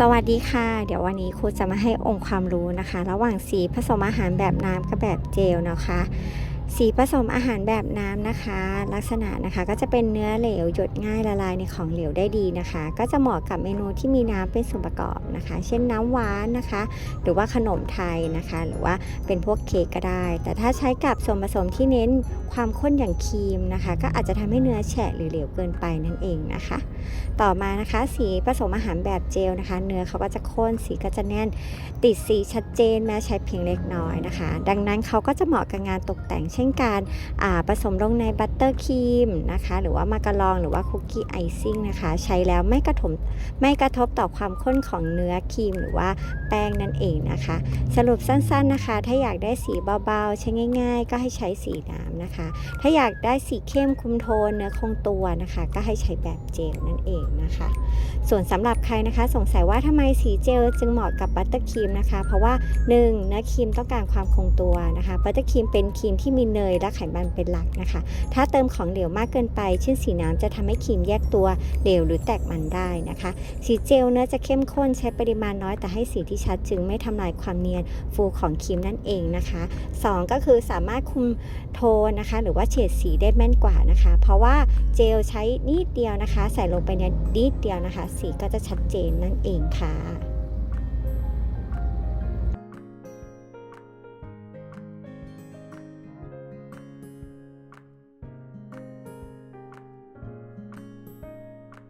สวัสดีค่ะ เดี๋ยววันนี้ครูจะมาให้องค์ความรู้นะคะ ระหว่างสีผสมอาหารแบบน้ำกับแบบเจลนะคะ สีผสมอาหารแบบน้ำนะคะ ลักษณะนะคะก็จะเป็นเนื้อเหลวหยดง่ายละลายในของเหลวได้ดีนะคะ ก็จะเหมาะกับเมนูที่มีน้ำเป็นส่วนประกอบนะคะ เช่นน้ำหวานนะคะ หรือว่าขนมไทยนะคะ หรือว่าเป็นพวกเค้กก็ได้ แต่ถ้าใช้กับส่วนผสมที่เน้นความข้นอย่างครีมนะคะ ก็อาจจะทำให้เนื้อแฉะหรือเหลวเกินไปนั่นเองนะคะ ต่อมานะคะสีผสมอาหารแบบเจลนะคะ เนื้อเขาก็จะข้นสีก็จะแน่น ติดสีชัดเจนแม้ใช้เพียงเล็กน้อยนะคะ ดังนั้นเขาก็จะเหมาะกับงานตกแต่งเช่นการผสมลงในบัตเตอร์ครีมนะคะหรือว่ามาการองหรือว่าคุกกี้ไอซิ่งนะคะ ใช้แล้วไม่กระทบไม่กระทบต่อความข้นของเนื้อครีมหรือว่าแป้งนั่นเองนะคะ สรุปสั้นๆนะคะ ถ้าอยากได้สีเบาๆ ใช้ง่าย ๆ ก็ให้ใช้สีน้ำ นะคะ ถ้าอยากได้สีเข้มคุมโทนเนื้อคงตัวนะคะ ก็ให้ใช้แบบเจลนั่นเองนะคะ ส่วนสำหรับใครนะคะสงสัยว่าทำไมสีเจลจึงเหมาะกับบัตเตอร์ครีมนะคะ เพราะว่า 1. เนื้อครีมต้องการความคงตัวนะคะบัตเตอร์ครีมเป็นครีมที่มีเนยและไขมันเป็นหลักนะคะ ถ้าเติมของเหลวมากเกินไปเช่นสีน้ำจะทำให้ครีมแยกตัวเหลวหรือแตกมันได้นะคะ สีเจลเนื้อจะเข้มข้นใช้ปริมาณน้อยแต่ให้สีที่ชัดจึงไม่ทำลายความเนียนฟูของครีมนั่นเองนะคะ 2 ก็คือสามารถคุมโทนนะคะ หรือว่าเฉดสีได้แม่นกว่านะคะ เพราะว่าเจลใช้นิดเดียวนะคะ ใส่ลงไปในนิดเดียวนะคะ สีก็จะชัดเจนนั่นเองค่ะ